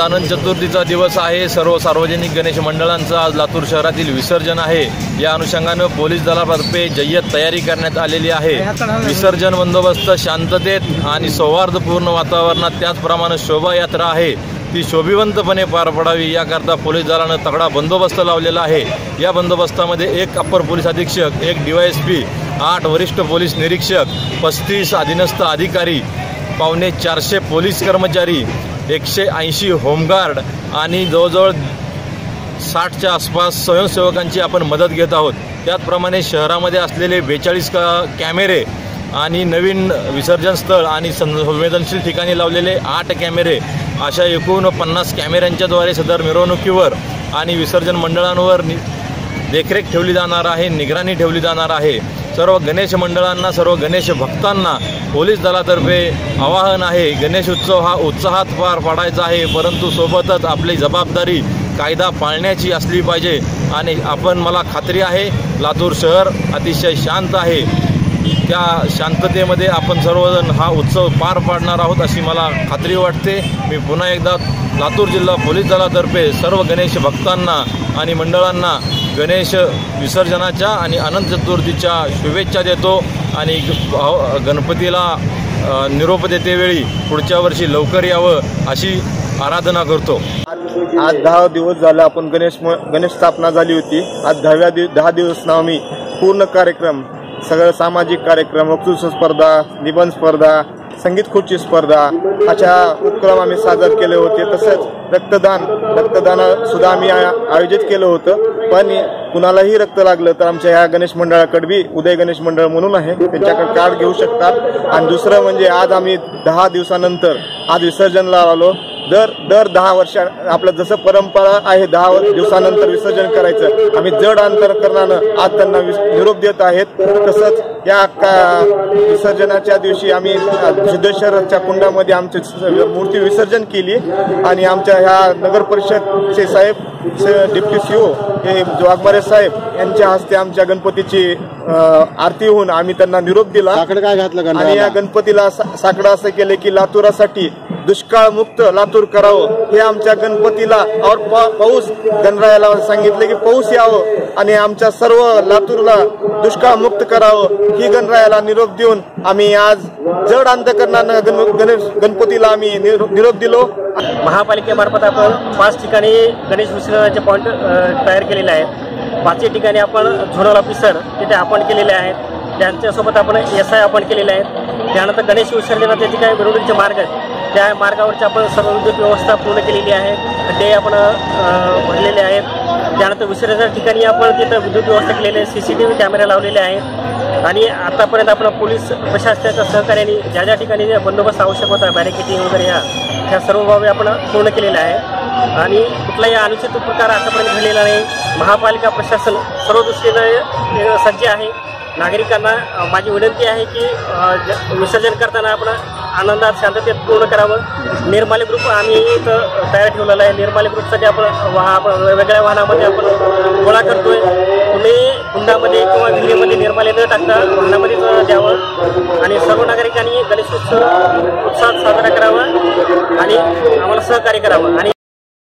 अनंत चतुर्थीचा दिवस आहे. सर्व सार्वजनिक गणेश मंडळांचं आज लातूर शहरातील विसर्जन आहे. या अनुषंगानं पोलीस दलातर्फे जय्यत तयारी करण्यात आलेली आहे. विसर्जन बंदोबस्त शांततेत आणि सौहार्दपूर्ण वातावरणात त्याचप्रमाणे शोभायात्रा आहे. ती शोभिवंतपणे पार पडावी याकरता पोलीस दलानं तगडा बंदोबस्त लावलेला आहे. या बंदोबस्तामध्ये एक अप्पर पोलीस अधीक्षक एक डीवायएसपी आठ वरिष्ठ पोलीस निरीक्षक पस्तीस अधीनस्थ अधिकारी पावणे चारशे पोलीस कर्मचारी एकशे ऐंशी होमगार्ड आणि जवळजवळ साठच्या आसपास स्वयंसेवकांची आपण मदत घेत आहोत. त्याचप्रमाणे शहरामध्ये असलेले बेचाळीस का कॅमेरे आणि नवीन विसर्जन स्थळ आणि सं संवेदनशील ठिकाणी लावलेले आठ कॅमेरे अशा एकूण पन्नास कॅमेऱ्यांच्याद्वारे सदर मिरवणुकीवर आणि विसर्जन मंडळांवर नि देखरेख ठेवली जाणार आहे निगराणी ठेवली जाणार आहे. सर्व गणेश मंडळांना सर्व गणेश भक्तांना पोलीस दलातर्फे आवाहन आहे गणेश उत्सव हा उत्साहात पार पाडायचा आहे परंतु सोबतच आपली जबाबदारी कायदा पाळण्याची असली पाहिजे. आणि आपण मला खात्री आहे लातूर शहर अतिशय शांत आहे. त्या शांततेमध्ये आपण सर्वजण हा उत्सव पार पाडणार आहोत अशी मला खात्री वाटते. मी पुन्हा एकदा लातूर जिल्हा पोलीस दलातर्फे सर्व गणेश भक्तांना आणि मंडळांना गणेश विसर्जनाच्या आणि अनंत चतुर्थीच्या शुभेच्छा देतो. आणि गणपतीला निरोप देतेवेळी पुढच्या वर्षी लवकर यावं अशी आराधना करतो. आज दहा दिवस झाले आपण गणेश गणेश स्थापना झाली होती. आज दहाव्या दहा दिवस ना आम्ही पूर्ण कार्यक्रम सगळं सामाजिक कार्यक्रम वक्तृत्व स्पर्धा निबंध स्पर्धा संगीत खुर्ची स्पर्धा अशा उपक्रम आम्ही सादर केले होते. तसेच रक्तदान रक्तदान सुद्धा आम्ही आयोजित केलं होतं. पण कुणालाही रक्त लागलं तर आमच्या ह्या गणेश मंडळाकडे बी उदय गणेश मंडळ म्हणून आहे. त्यांच्याकडे कार्ड घेऊ शकतात. आणि दुसरं म्हणजे आज आम्ही दहा दिवसानंतर आज विसर्जनला आलो. दर दर दहा वर्षा आपलं जसं परंपरा आहे दहा दिवसानंतर विसर्जन करायचं आम्ही जड अंतरकरणानं आज त्यांना निरोप देत आहेत. तसंच या का विसर्जनाच्या दिवशी आम्ही सिद्धेश्वरच्या कुंडामध्ये आमची मूर्ती विसर्जन केली. आणि आमच्या ह्या नगर परिषदचे साहेब डिप्टी सीओ हे वाघमारे साहेब यांच्या हस्ते आमच्या गणपतीची आरती होऊन आम्ही त्यांना निरोप दिला. काय घातलं आणि या? गणपतीला साकडं असं केलं की लातूरासाठी दुष्काळमुक्त लातूर करावं हे आमच्या गणपतीला और पाऊस गणरायाला सांगितले की पाऊस यावं आणि आमच्या सर्व लातूरला दुष्काळमुक्त करावं ही गणरायाला निरोप देऊन आम्ही आज जड अंधकरणानं गण गणेश गणपतीला आम्ही निरोप दिलो. महापालिकेमार्फत आपण पाच ठिकाणी गणेश विसर्जनाचे पॉईंट तयार केलेले आहेत. पाचही ठिकाणी आपण झोनल ऑफिसर तिथे आपण केलेले आहेत. त्यांच्यासोबत आपण एस आय आपण केलेले आहेत. त्यानंतर गणेश विसर्जनाचे जे काही मिरवणुकीचे मार्ग आहेत त्या मार्गावरची आपण सर्व विद्युत व्यवस्था पूर्ण केलेली आहे. ते आपण भरलेले आहेत. त्यानंतर विसर्जनाच्या ठिकाणी आपण तिथं विद्युत व्यवस्था केलेली आहे. सी सी टी व्ही कॅमेरे लावलेले आहेत. आणि आतापर्यंत आपण पोलीस प्रशासनाच्या सहकार्याने ज्या ज्या ठिकाणी बंदोबस्त आवश्यक होता बॅरिकेटिंग वगैरे ह्या ह्या सर्व बाबी आपण पूर्ण केलेल्या आहे आणि कुठलाही अनुचित प्रकार आतापर्यंत घडलेला नाही. महापालिका प्रशासन सर्व दृष्टीनं सज्ज आहे. नागरिकांना माझी विनंती आहे की विसर्जन करताना आपण आनंदात शांततेत पूर्ण करावं. निर्माल्य ग्रुप आम्ही इथं तयार ठेवलेला आहे. निर्माल्य ग्रुपसाठी आपण वाह आपण वेगळ्या वाहनामध्ये आपण गोळा करतोय. तुम्ही कुंडामध्ये किंवा विहिरीमध्ये निर्माल्य न टाकता वाहनामध्येच द्यावं आणि सर्व नागरिकांनी गणेशोत्सव उत्साहात साजरा करावा आणि आम्हाला सहकार्य करावं. आणि